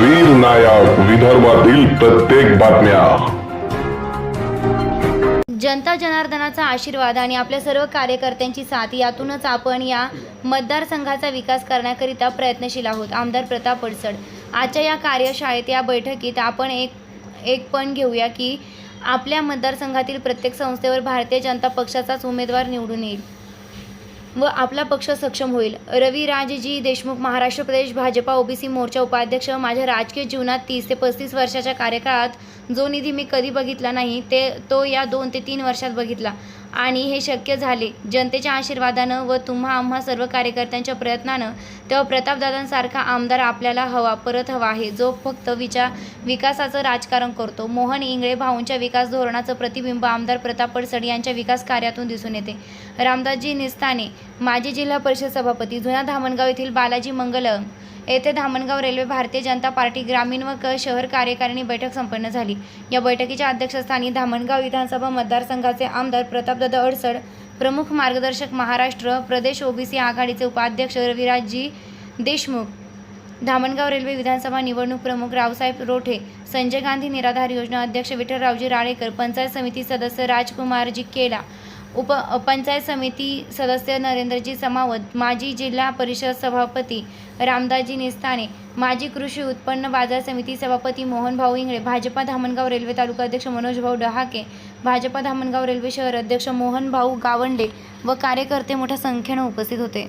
वीर नायक विदर्भातील प्रत्येक बातम्या. जनता जनार्दनाचा आशीर्वाद आणि आपल्या सर्व कार्यकर्त्यांची साथ यातूनच आपण या मतदारसंघाचा विकास करण्याकरिता प्रयत्नशील आहोत आमदार प्रताप पडसड आजच्या या कार्यशाळेत या बैठकीत आपण एक एक पण घेऊया की आपल्या मतदारसंघातील प्रत्येक संस्थेवर भारतीय जनता पक्षाचाच उमेदवार निवडून येईल. व आपला पक्ष सक्षम होईल. रविराजजी देशमुख महाराष्ट्र प्रदेश भाजपा ओबीसी मोर्चा उपाध्यक्ष माझ्या राजकीय जीवनात तीस ते पस्तीस वर्षाच्या कार्यकाळात जो निधी मी कधी बघितला नाही ते तो या दोन ते तीन वर्षात बघितला. आणि हे शक्य झाले. जनतेच्या आशीर्वादानं व तुम्हा आम्हा सर्व कार्यकर्त्यांच्या प्रयत्नानं तेव्हा प्रतापदादांसारखा आमदार आपल्याला हवा परत हवा आहे. जो फक्त विचार विकासाचं राजकारण करतो. मोहन इंगळे भाऊंच्या विकास धोरणाचं प्रतिबिंब आमदार प्रताप पडसड यांच्या विकास कार्यातून दिसून येते. रामदासजी निस्ताने माजी जिल्हा परिषद सभापती जुना धामणगाव येथील बालाजी मंगलम येथे धामणगाव रेल्वे भारतीय जनता पार्टी ग्रामीण व क शहर कार्यकारिणी बैठक संपन्न झाली. या बैठकीच्या अध्यक्षस्थानी धामणगाव विधानसभा मतदारसंघाचे आमदार प्रतापदादा अडसड प्रमुख मार्गदर्शक महाराष्ट्र प्रदेश ओबीसी आघाडीचे उपाध्यक्ष रविराजजी देशमुख धामणगाव रेल्वे विधानसभा निवडणूक प्रमुख रावसाहेब रोठे संजय गांधी निराधार योजना अध्यक्ष विठ्ठलरावजी राळेकर पंचायत समिती सदस्य राजकुमारजी केला उप पंचायत समिती सदस्य नरेंद्रजी समावत माजी जिल्हा परिषद सभापती रामदासजी निस्ताने माजी कृषी उत्पन्न बाजार समिती सभापती मोहनभाऊ इंगळे भाजपा धामणगाव रेल्वे तालुका अध्यक्ष मनोजभाऊ डहाके भाजपा धामणगाव रेल्वे शहर अध्यक्ष मोहनभाऊ गावंडे व कार्यकर्ते मोठ्या संख्येनं उपस्थित होते.